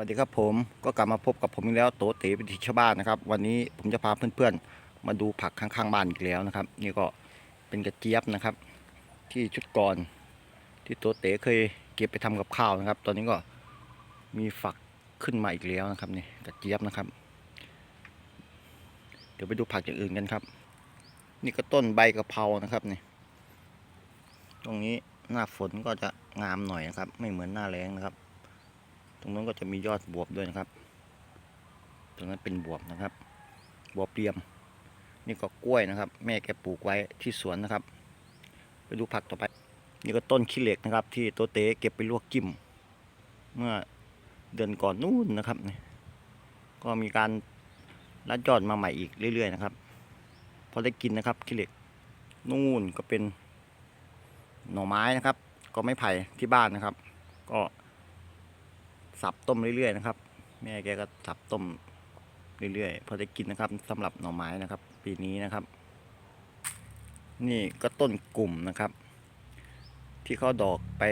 วัสดีครับผมก็กลับมาพบกับผมอีกแล้วโตเต๋เป็นที่ชาวบ้านนะครับ วันนี้ผมจะพาเพื่อนๆ มาดูผักข้างๆบ้านอีกแล้วนะครับ นี่ก็เป็นกระเจี๊ยบนะครับ ที่ชุดก่อน ที่โตเต๋เคยเก็บไปทำกับข้าวนะครับ ตอนนี้ก็มีฝักขึ้นมาอีกแล้วนะครับนี่กระเจี๊ยบนะครับ เดี๋ยวไปดูผักอย่างอื่นกันครับ นี่ก็ต้นใบกะเพรานะครับนี่ตรงนี้หน้าฝนก็จะงามหน่อยนะครับ ไม่เหมือนหน้าแล้งนะครับ รงนั้นก็จะมียอดบวบด้วยนะครับ ตรงนั้นเป็นบวบนะครับ บวบเรียม นี่ก็กล้วยนะครับ แม่แกปลูกไว้ที่สวนนะครับ ไปดูผักต่อไป นี่ก็ต้นขี้เหล็กนะครับ ที่โตเต้เก็บไปลวกจิ้ม เมื่อเดือนก่อนนู่นนะครับนี่ก็มีการรัดยอดมาใหม่อีกเรื่อย ๆ นะครับ พอได้กินนะครับขี้เหล็ก นู่นก็เป็นหน่อไม้นะครับ ก็ไม่ไผ่ที่บ้านนะครับ ก็ สับต้มเรื่อยๆนะครับ แม่แกก็สับต้มเรื่อยๆพอได้กินนะครับสำหรับหน่อไม้นะครับ ปีนี้นะครับ นี่ก็ต้นกลุ่มนะครับ ที่เขาดอกไป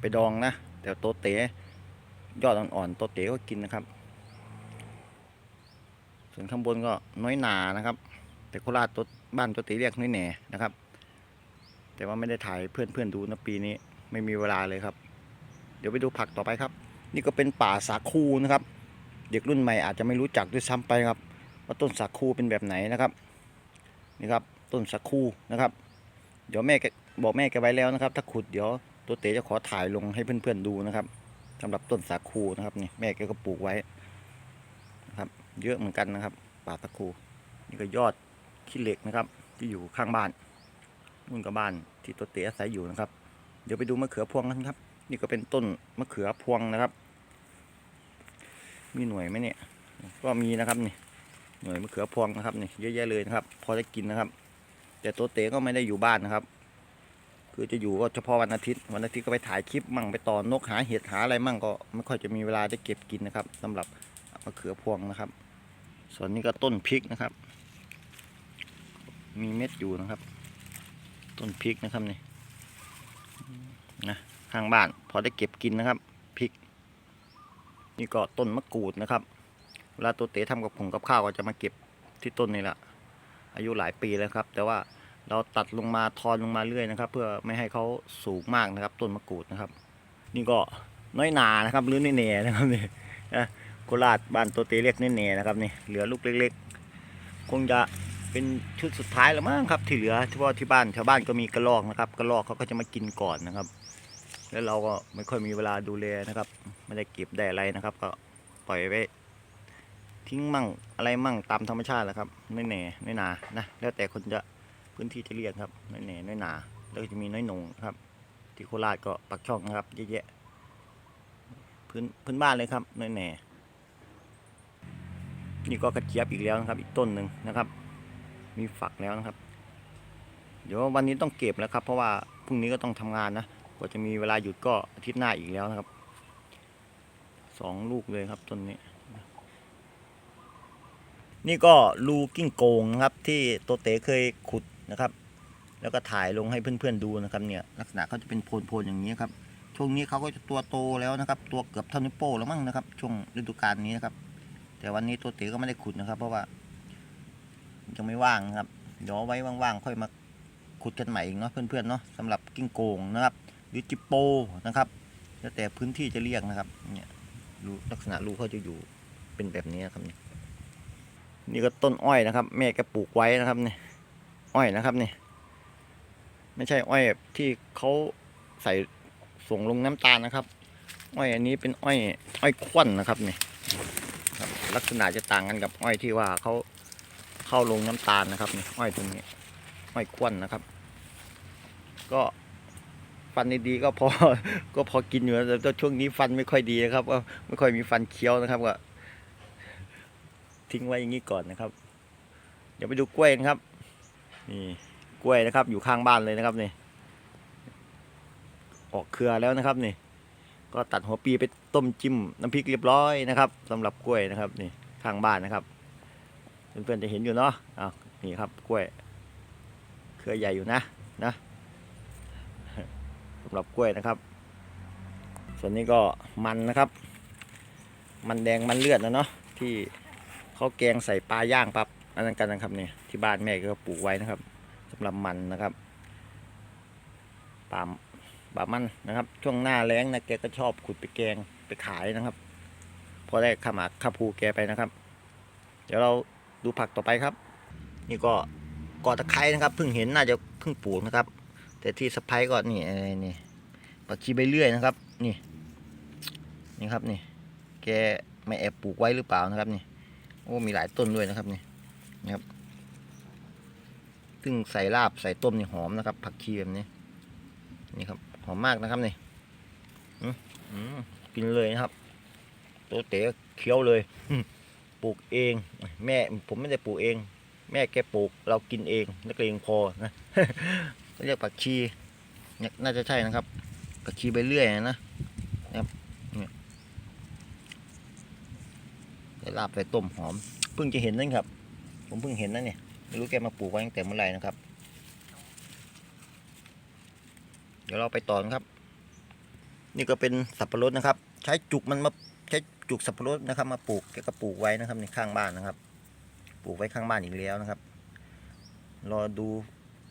ไปดองนะแต่โตเต๋ยอดอ่อนๆโตเต๋ก็กินนะครับ ส่วนข้างบนก็น้อยหนานะครับ แต่โคราชตัวบ้านโตเต๋เรียกน้อยแหน่นะครับ แต่ว่าไม่ได้ถ่ายเพื่อนๆดูนะปีนี้ ไม่มีเวลาเลยครับ เดี๋ยวไปดูผักต่อไปครับ นี่ก็เป็นป่าสาคูนะครับ เด็กรุ่นใหม่อาจจะไม่รู้จักด้วยซ้ำไปครับ ว่าต้นสาคูเป็นแบบไหนนะครับนี่ครับต้นสาคูนะครับ เดี๋ยวแม่แกบอกแม่แกไว้แล้วนะครับ ถ้าขุดเดี๋ยวตัวเต๋จะขอถ่ายลงให้เพื่อนๆดูนะครับสำหรับต้นสาคูนะครับนี่แม่แกก็ปลูกไว้นะครับ เยอะเหมือนกันนะครับ ป่าสาคู นี่ก็ยอดขี้เหล็กนะครับ ที่อยู่ข้างบ้านนู่นก็บ้านที่ตัวเต๋อาศัยอยู่นะครับ เดี๋ยวไปดูมะเขือพวงกันครับ นี่ก็เป็นต้นมะเขือพวงนะครับ มีหน่วยไหมเนี่ย ก็มีนะครับนี่ หน่วยมะเขือพวงนะครับนี่เยอะแยะเลยนะครับ พอได้กินนะครับ แต่ตัวเต๋ก็ไม่ได้อยู่บ้านนะครับ คือจะอยู่ก็เฉพาะวันอาทิตย์ วันอาทิตย์ก็ไปถ่ายคลิปมั่งไปตอนนกหาเห็ดหาอะไรมั่งก็ไม่ค่อยจะมีเวลาได้เก็บกินนะครับสำหรับมะเขือพวงนะครับ ส่วนนี้ก็ต้นพริกนะครับ มีเม็ดอยู่นะครับ ต้นพริกนะครับนี่นะข้างบ้าน พอได้เก็บกินนะครับพริก นี่ก็ต้นมะกรูดนะครับเวลาตัวเต๋ทำกับผงกับข้าวก็จะมาเก็บที่ต้นนี่แหละอายุหลายปีแล้วครับ แต่ว่าเราตัดลงมาทอนลงมาเรื่อยนะครับ เพื่อไม่ให้เขาสูงมากนะครับ ต้นมะกรูดนะครับ นี่ก็น้อยหนานะครับหรือนี่เน่นะครับนี่โคราชบ้านตัวเต๋เรียกนี่เน่นะครับนี่เหลือลูกเล็ก ๆ คงจะเป็นชุดสุดท้ายแล้วมั้งครับ ที่เหลือเฉพาะที่บ้านชาวบ้านก็มีกระรอกนะครับ กระรอกเขาก็จะมากินก่อนนะครับ แล้วเราก็ไม่ค่อยมีเวลาดูแลนะครับ ไม่ได้เก็บได้อะไรนะครับ ก็ปล่อยไว้ทิ้งมั่งอะไรมั่งตามธรรมชาติแหละครับน้อยแหน่น้อยหนานะแล้วแต่คนจะพื้นที่จะเรียกครับน้อยแหน่น้อยหนาแล้วจะมีน้อยหนงครับ ที่โคราชก็ปักช่องนะครับเยอะแยะพื้นพื้นบ้านเลยครับน้อยแหน่นี่ก็กระเจี๊ยบอีกแล้วนะครับ อีกต้นหนึ่งนะครับ มีฝักแล้วนะครับ เดี๋ยววันนี้ต้องเก็บแล้วครับ เพราะว่าพรุ่งนี้ก็ต้องทำงานนะ ว่าจะมีเวลาหยุดก็อาทิตย์หน้าอีกแล้วนะครับสองลูกเลยครับต้นนี้ นี่ก็รูกิ้งโกงครับที่โตเต๋เคยขุดนะครับ แล้วก็ถ่ายลงให้เพื่อนๆดูนะครับเนี่ยลักษณะเขาจะเป็นโพนๆอย่างนี้ครับช่วงนี้เขาก็จะตัวโตแล้วนะครับ ตัวเกือบเท่านิ้วโป้แล้วมั้งนะครับ ช่วงฤดูกาลนี้นะครับ แต่วันนี้ตัวเต๋ก็ไม่ได้ขุดนะครับ เพราะว่ายังไม่ว่างนะครับเดี๋ยวไว้ว่างๆค่อยมาขุดกันใหม่อีกเนาะเพื่อนๆเนาะสำหรับกิ้งโกงนะครับ รือจิโปนะครับ แล้วแต่พื้นที่จะเรียกนะครับ เนี่ยรูลักษณะรูเขาจะอยู่เป็นแบบนี้นครับนี่นี่ก็ต้นอ้อยนะครับ แม่แกปลูกไว้นะครับนี่อ้อยนะครับนี่ไม่ใช่อ้อยที่เขาใส่ส่งลงน้ำตาลนะครับ อ้อยอันนี้เป็นอ้อยอ้อยควนนะครับนี่ครับลักษณะจะต่างกันกับอ้อยที่ว่าเขาเข้าลงน้ำตาลนะครับนี่อ้อยตรงนี้อ้อยควนนะครับ ก็ ฟันดีๆก็พอก็พอกินอยู่นะแต่ช่วงนี้ฟันไม่ค่อยดีนะครับก็ไม่ค่อยมีฟันเคี้ยวนะครับก็ทิ้งไว้อย่างนี้ก่อนนะครับ เดี๋ยวไปดูกล้วยนะครับ นี่กล้วยนะครับ อยู่ข้างบ้านเลยนะครับนี่ออกเครือแล้วนะครับนี่ ก็ตัดหัวปีไปต้มจิ้มน้ำพริกเรียบร้อยนะครับสำหรับกล้วยนะครับนี่ข้างบ้านนะครับเพื่อนๆจะเห็นอยู่เนาะอ้าวนี่ครับกล้วย เครือใหญ่อยู่นะนะ หรับกล้วยนะครับ ส่วนนี้ก็มันนะครับ มันแดงมันเลือดนะเนาะที่เขาแกงใส่ปลาย่างปั๊บอันนั้นกันนะครับเนี่ยที่บ้านแม่ก็ปลูกไว้นะครับสำหรับมันนะครับปาล์มปล์มมันนะครับ ช่วงหน้าแล้งนะแกก็ชอบขุดไปแกงไปขายนะครับพอได้ข้ามากข้าวภูแกไปนะครับ เดี๋ยวเราดูผักต่อไปครับ นี่ก็กอตะไคร้นะครับเพิ่งเห็นน่าจะเพิ่งปลูกนะครับ แต่ที่สะพายก็นี่อะไรนี่ ปักชีใบเลื่อยนะครับ นี่นี่ครับนี่ แกไม่แอบปลูกไว้หรือเปล่านะครับนี่โอ้มีหลายต้นด้วยนะครับนี่นะครับซึ่งใส่ลาบใส่ต้มนี่หอมนะครับ ผักชีแบบนี้นี่ครับหอมมากนะครับนี่อืมอืมกินเลยนะครับตัวเต๋เคี้ยวเลยปลูกเอง แม่ผมไม่ได้ปลูกเอง แม่แกปลูกเรากินเองนักเลงพอนะเรียกผักชีน่าจะใช่นะครับ กชีใบเลื่อยนะครับเนี่ยลาบใส่ต้มหอม เพิ่งจะเห็นนั่นครับ ผมเพิ่งเห็นนั่นเนี่ย ไม่รู้แกมาปลูกไว้ตั้งแต่เมื่อไหร่นะครับ เดี๋ยวเราไปต่อนะครับ นี่ก็เป็นสับปะรดนะครับ ใช้จุกมันมาใช้จุกสับปะรดนะครับ มาปลูกแกก็ปลูกไว้นะครับในข้างบ้านนะครับ ปลูกไว้ข้างบ้านอีกแล้วนะครับ รอดู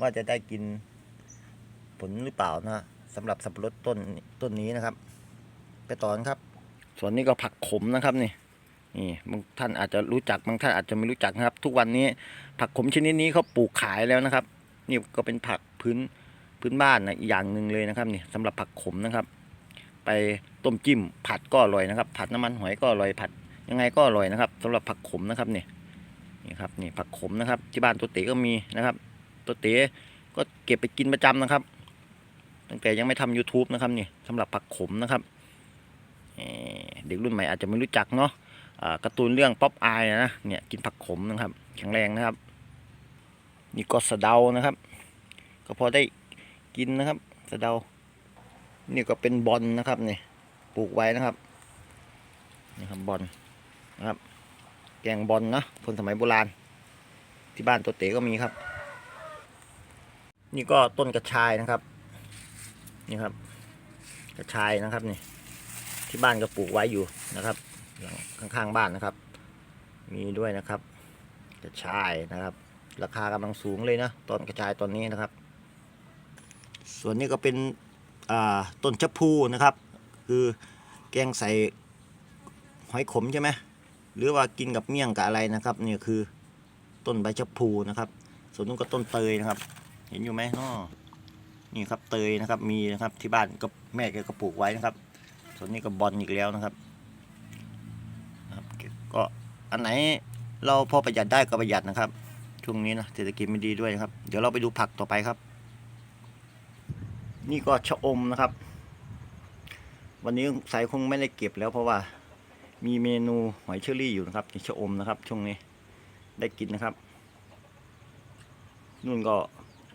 ว่าจะได้กินผลหรือเปล่านะ สำหรับสับปะรดต้นต้นนี้นะครับ ไปต่อนครับ ส่วนนี้ก็ผักขมนะครับนี่นี่บางท่านอาจจะรู้จักบางท่านอาจจะไม่รู้จักนะครับ ทุกวันนี้ผักขมชนิดนี้เขาปลูกขายแล้วนะครับ นี่ก็เป็นผักพื้นพื้นบ้านนะอย่างหนึ่งเลยนะครับนี่สำหรับผักขมนะครับ ไปต้มจิ้มผัดก็อร่อยนะครับ ผัดน้ำมันหอยก็อร่อยผัดยังไงก็อร่อยนะครับสำหรับผักขมนะครับนี่นี่ครับนี่ผักขมนะครับ ที่บ้านตัวเต๋ก็มีนะครับ ตัวเต๋ก็เก็บไปกินประจำนะครับ ตั้งแต่ยังไม่ทำ YouTube นะครับนี่สำหรับผักขมนะครับเด็กรุ่นใหม่อาจจะไม่รู้จักเนาะการ์ตูนเรื่องป๊อปอายนะเนี่ยกินผักขมนะครับ แข็งแรงนะครับ นี่ก็สะเดานะครับ ก็พอได้กินนะครับ สะเดา นี่ก็เป็นบอลนะครับนี่ปลูกไว้นะครับนี่ครับบอลนะครับ แกงบอลนะคนสมัยโบราณ ที่บ้านตัวเต๋ก็มีครับ นี่ก็ต้นกระชายนะครับ นี่ครับกระชายนะครับนี่ที่บ้านก็ปลูกไว้อยู่นะครับหลังข้างๆบ้านนะครับ มีด้วยนะครับ กระชายนะครับ ราคากำลังสูงเลยนะต้นกระชายตอนนี้นะครับ ส่วนนี้ก็เป็นต้นชะพูนะครับ คือแกงใส่หอยขมใช่ไหมหรือว่ากินกับเมี่ยงกับอะไรนะครับนี่คือต้นใบชะพูนะครับ ส่วนนู้นก็ต้นเตยนะครับ เห็นอยู่ไหมน้อ นี่ครับเตยนะครับมีนะครับที่บ้านก็แม่แกก็ปลูกไว้นะครับ ส่วนนี้ก็บอลอีกแล้วนะครับนะครับก็อันไหนเราพอประหยัดได้ก็ประหยัดนะครับช่วงนี้นะเศรษฐกิจไม่ดีด้วยนะครับ เดี๋ยวเราไปดูผักต่อไปครับ นี่ก็ชะอมนะครับ วันนี้สายคงไม่ได้เก็บแล้วเพราะว่ามีเมนูหอยเชอรี่อยู่นะครับชะอมนะครับ ช่วงนี้ได้กินนะครับ นู่นก็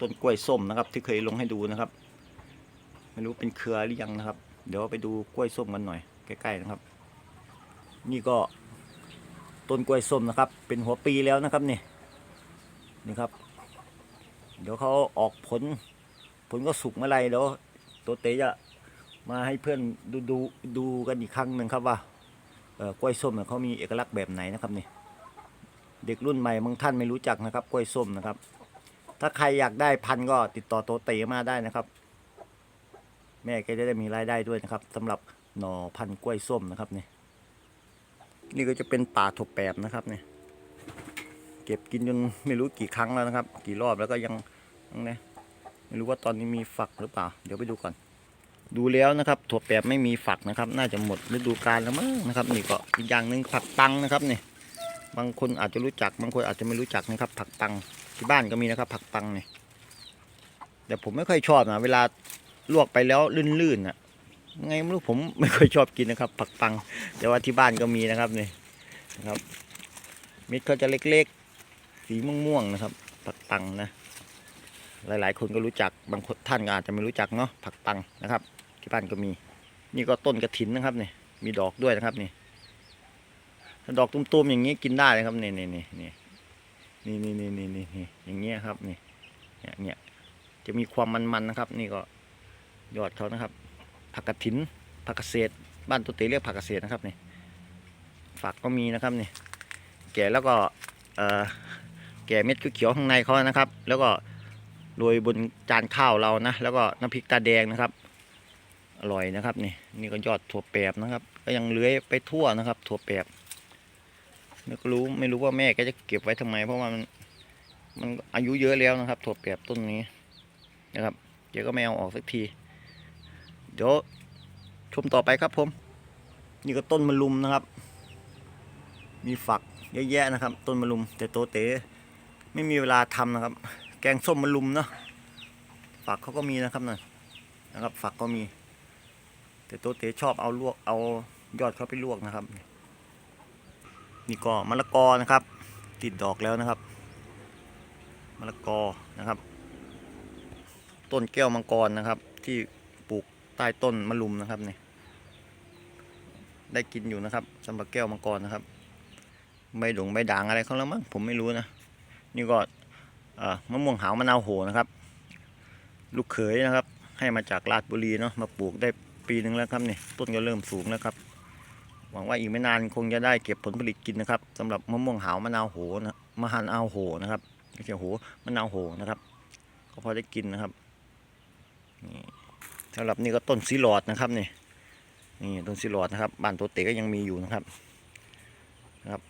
ต้นกล้วยส้มนะครับ ที่เคยลงให้ดูนะครับ ไม่รู้เป็นเครือหรือยังนะครับ เดี๋ยวไปดูกล้วยส้มกันหน่อยใกล้ๆนะครับ นี่ก็ต้นกล้วยส้มนะครับ เป็นหัวปีแล้วนะครับนี่นี่ครับ เดี๋ยวเขาออกผล ผลก็สุกเมื่อไรเดี๋ยวตัวเตจะมาให้เพื่อนดูดูดูกันอีกครั้งหนึ่งครับว่ากล้วยส้มเนี่ยเขามีเอกลักษณ์แบบไหนนะครับนี่เด็กรุ่นใหม่บางท่านไม่รู้จักนะครับ กล้วยส้มนะครับ ถ้าใครอยากได้พันก็ติดต่อโตเตมาได้นะครับ แม่แกจะได้มีรายได้ด้วยนะครับสำหรับหน่อพันธุ์กล้วยส้มนะครับนี่นี่ก็จะเป็นป่าถกแปบนะครับนี่เก็บกินจนไม่รู้กี่ครั้งแล้วนะครับ กี่รอบแล้วก็ยังยังนะไม่รู้ว่าตอนนี้มีฝักหรือเปล่า เดี๋ยวไปดูก่อน ดูแล้วนะครับ ถั่วแปบไม่มีฝักนะครับ น่าจะหมดฤดูกาลแล้วมั้งนะครับ นี่ก็อีกอย่างหนึ่งผักปังนะครับนี่บางคนอาจจะรู้จักบางคนอาจจะไม่รู้จักนะครับ ผักปัง ที่บ้านก็มีนะครับ ผักปังเนี่ยแต่ผมไม่ค่อยชอบนะเวลาลวกไปแล้วลื่นๆอะไงไม่รู้ผมไม่ค่อยชอบกินนะครับ ผักปัง แต่ว่าที่บ้านก็มีนะครับนี่นะครับเม็ดเขาจะเล็กๆ สีม่วงๆนะครับ ผักปังนะ หลายๆ คนก็รู้จักบางคนท่านก็อาจจะไม่รู้จักเนาะผักปังนะครับ ที่บ้านก็มี นี่ก็ต้นกระถินนะครับนี่มีดอกด้วยนะครับนี่ดอกตุ้มๆอย่างนี้กินได้นะครับนี่นี่นี่ นี่นี่นี่นี่นี่อย่างเงี้ยครับนี่เนี่ยเนี่ยจะมีความมันๆนะครับ นี่ก็ยอดเขานะครับ ผักกระถินผักเกษตร บ้านตัวเตเรียกผักเกษตรนะครับนี่ฝักก็มีนะครับนี่แก่แล้วก็เอ่อแก่เม็ดเขียวข้างในเขานะครับ แล้วก็โรยบนจานข้าวเรานะแล้วก็น้ำพริกตาแดงนะครับ อร่อยนะครับนี่นี่ก็ยอดถั่วแปบนะครับ ก็ยังเลื้อยไปทั่วนะครับ ถั่วแปบ ไม่รู้ไม่รู้ว่าแม่แกจะเก็บไว้ทำไม เพราะว่ามันมันอายุเยอะแล้วนะครับถั่วแปบต้นนี้นะครับแกก็ไม่เอาออกสักที เดี๋ยวชมต่อไปครับผม นี่ก็ต้นมะลุมนะครับ มีฝักเยอะแยะนะครับ ต้นมะลุม แต่โตเต๋ไม่มีเวลาทำนะครับ แกงส้มมะลุมเนาะฝักเขาก็มีนะครับน่ะนะครับ ฝักก็มี แต่โตเต๋ชอบเอาลวกเอายอดเขาไปลวกนะครับ นี่ก็มะละกอนะครับ ติดดอกแล้วนะครับมะละกอนะครับ ต้นแก้วมังกรนะครับ ที่ปลูกใต้ต้นมะลุมนะครับเนี่ยได้กินอยู่นะครับสำหรับแก้วมังกรนะครับใบดงใบด่างอะไรเขาแล้วมั้งผมไม่รู้นะนี่ก็มะม่วงหาวมะนาวโหนะครับ ลูกเขยนะครับ ให้มาจากราชบุรีเนาะมาปลูกได้ปีหนึ่งแล้วครับนี่ต้นก็เริ่มสูงแล้วครับ หวังว่าอีกไม่นานคงจะได้เก็บผลผลิตกินนะครับสำหรับมะม่วงหาวมะนาวโหนะมะฮันเอาโหนะครับไม่ใช่โหมะนาวโหนะครับ ก็พอได้กินนะครับนี่สำหรับนี่ก็ต้นซีลอดนะครับนี่นี่ต้นซีลอดนะครับบ้านตัวเต๋ก็ยังมีอยู่นะครับนะครับ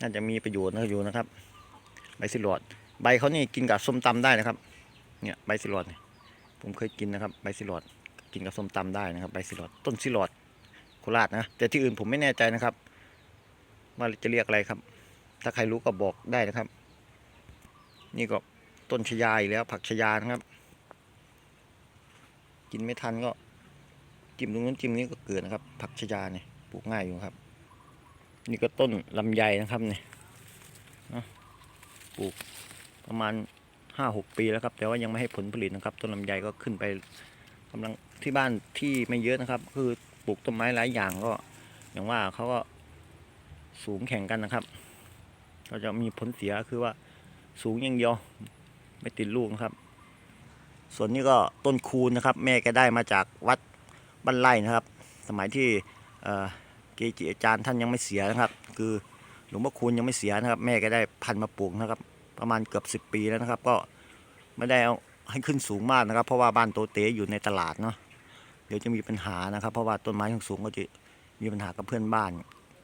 น่าจะมีประโยชน์นะอยู่นะครับ ใบซีลอด ใบเขานี่กินกับส้มตำได้นะครับ เนี่ยใบซีลอดผมเคยกินนะครับ ใบซีลอดกินกับส้มตำได้นะครับ ใบซีลอดต้นซีลอด โคราชนะ แต่ที่อื่นผมไม่แน่ใจนะครับว่าจะเรียกอะไรครับ ถ้าใครรู้ก็บอกได้นะครับ นี่ก็ต้นชยาอีกแล้ว ผักชยานะครับ กินไม่ทันก็จิ้มตรงนู้นจิ้มนี้ก็เกิดนะครับ ผักชยาเนี่ยปลูกง่ายอยู่ครับ นี่ก็ต้นลำไยนะครับเนี่ยนะปลูกประมาณห้าหกปีแล้วครับ แต่ว่ายังไม่ให้ผลผลิตนะครับ ต้นลำไยก็ขึ้นไปกำลังที่บ้านที่ไม่เยอะนะครับ คือ ปลูกต้นไม้หลายอย่างก็ อย่างว่าเขาก็สูงแข่งกันนะครับ ก็จะมีผลเสียคือว่าสูงอย่างเดียวไม่ติดลูกนะครับ ส่วนนี้ก็ต้นคูณนะครับ แม่แกได้มาจากวัดบ้านไร่นะครับ สมัยที่เกจิอาจารย์ท่านยังไม่เสียนะครับ คือหลวงพ่อคูณยังไม่เสียนะครับ แม่ก็ได้พันมาปลูกนะครับ ประมาณเกือบสิบปีแล้วนะครับ ก็ไม่ได้เอาให้ขึ้นสูงมากนะครับ เพราะว่าบ้านโตเต๋อยู่ในตลาดเนาะ ดี๋ยวจะมีปัญหานะครับ เพราะว่าต้นไม้สูงก็จะมีปัญหากับเพื่อนบ้าน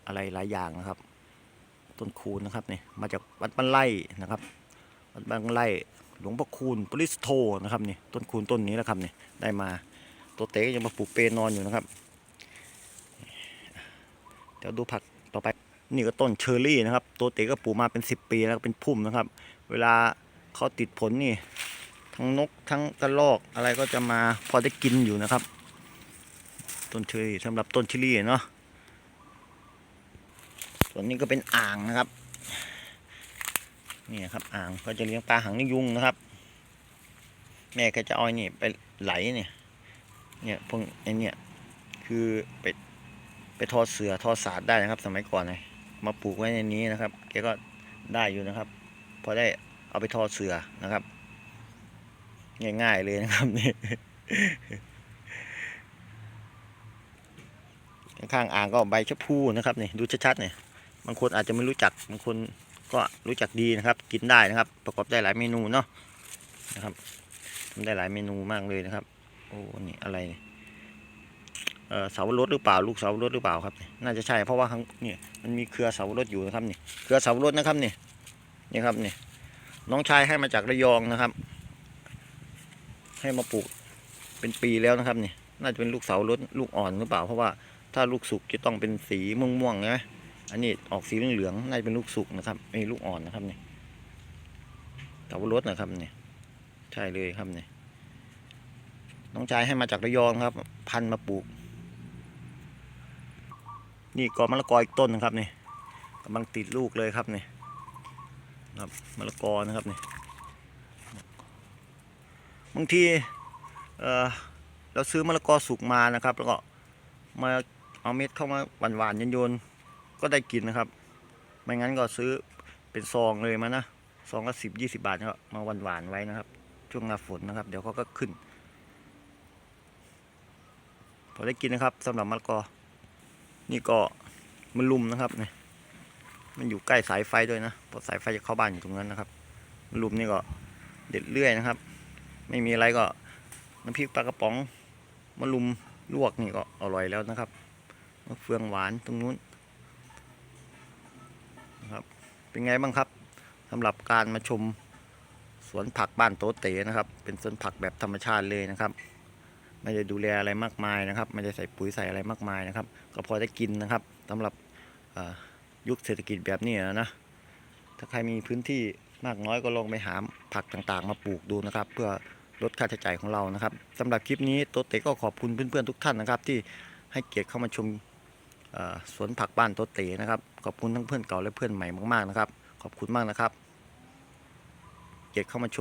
อะไรหลายอย่างนะครับ ต้นคูณนะครับนี่มาจากวัดบ้านไร่นะครับวัดบ้านไร่หลวงพ่อคูณปริสโทนะครับนี่ต้นคูณต้นนี้แหละครับนี่ได้มาโตเต๋ยังมาปลูกเปรนอนอยู่นะครับ เดี๋ยวดูผักต่อไปนี่ก็ต้นเชอร์รี่นะครับ ตัวเต๋ก็ปลูกมาเป็นสิบปีแล้วเป็นพุ่มนะครับ เวลาเขาติดผลนี่ ทั้งนกทั้งกระรอกอะไรก็จะมาพอได้กินอยู่นะครับ ต้นเชอรี่สำหรับต้นชอร์รี่เนาะส่วนนี้ก็เป็นอ่างนะครับนี่ครับอ่างก็จะเลี้ยงปลาหางนกยุงนะครับ แม่ก็จะเอาไอ้นี่ไปไหลเนี่ยเนี่ยพวกไอ้เนี่ยคือไปไปทอเสือทอสาดได้นะครับ สมัยก่อนเลยมาปลูกไว้ในนี้นะครับแกก็ได้อยู่นะครับ พอได้เอาไปทอเสือนะครับ ง่ายๆเลยนะครับนี่ ข้างอ่างก็ใบชะพูนะครับนี่ดูชัดๆเนี่ยบางคนอาจจะไม่รู้จักบางคนก็รู้จักดีนะครับ กินได้นะครับ ประกอบได้หลายเมนูเนาะนะครับทำได้หลายเมนูมากเลยนะครับ โอ้นี่อะไรเเอ่อเสาวรสหรือเปล่าลูกเสาวรสหรือเปล่าครับ น่าจะใช่เพราะว่าข้างนี่มันมีเครือเสาวรสอยู่นะครับนี่เครือเสาวรสนะครับนี่นี่ครับนี่น้องชายให้มาจากระยองนะครับ ให้มาปลูกเป็นปีแล้วนะครับนี่น่าจะเป็นลูกเสาวรสลูกอ่อนหรือเปล่าเพราะว่า ถ้าลูกสุกจะต้องเป็นสีม่วงๆนะอันนี้ออกสีเหลืองๆน่าจะเป็นลูกสุกนะครับไอ้ลูกอ่อนนะครับเนี่เสาวรสนะครับเนี่ยใช่เลยครับเนี่ยน้องชายให้มาจากระยองครับ พันมาปลูก นี่กอมะละกออีกต้นนะครับนี่กำลังติดลูกเลยครับเนี่ครับมะละกอนะครับเนี่ยบางทีเออเราซื้อมะละกอสุกมานะครับ แล้วก็มา เอาเม็ดเข้ามาหวานๆโยนๆก็ได้กินนะครับ ไม่งั้นก็ซื้อเป็นซองเลยมานะซองก็สิบยี่สิบาทก็มาหวานๆไว้นะครับ ช่วงหน้าฝนนะครับ เดี๋ยวเขาก็ขึ้นพอได้กินนะครับสำหรับมะละกอ นี่ก็มันลุมนะครับเนี่ยมันอยู่ใกล้สายไฟด้วยนะเพราะสายไฟจะเข้าบ้านอยู่ตรงนั้นนะครับมันลุมนี่ก็เด็ดเลื่อยนะครับ ไม่มีอะไรก็น้ำพริกปลากระป๋องมะลุมลวกนี่ก็อร่อยแล้วนะครับะเฟืองหวานตรงนู้นนะครับเป็นไงบ้างครับสำหรับการมาชมสวนผักบ้านโตเตนะครับ เป็นสวนผักแบบธรรมชาติเลยนะครับ ไม่ได้ดูแลอะไรมากมายนะครับ ไม่ได้ใส่ปุ๋ยใส่อะไรมากมายนะครับ ก็พอได้กินนะครับสำหรับยุคเศรษฐกิจแบบนี้นะ ถ้าใครมีพื้นที่มากน้อยก็ลองไปหาผักต่างๆ มาปลูกดูนะครับ เพื่อลดค่าใช้จ่ายของเรานะครับสำหรับคลิปนี้โตเตก็ขอบคุณเพื่อนๆทุกท่านนะครับ ที่ให้เกียรติเข้ามาชม สวนผักบ้านโตเตนะครับ ขอบคุณทั้งเพื่อนเก่าและเพื่อนใหม่มากๆนะครับ ขอบคุณมากนะครับ เกียรติเข้ามาชม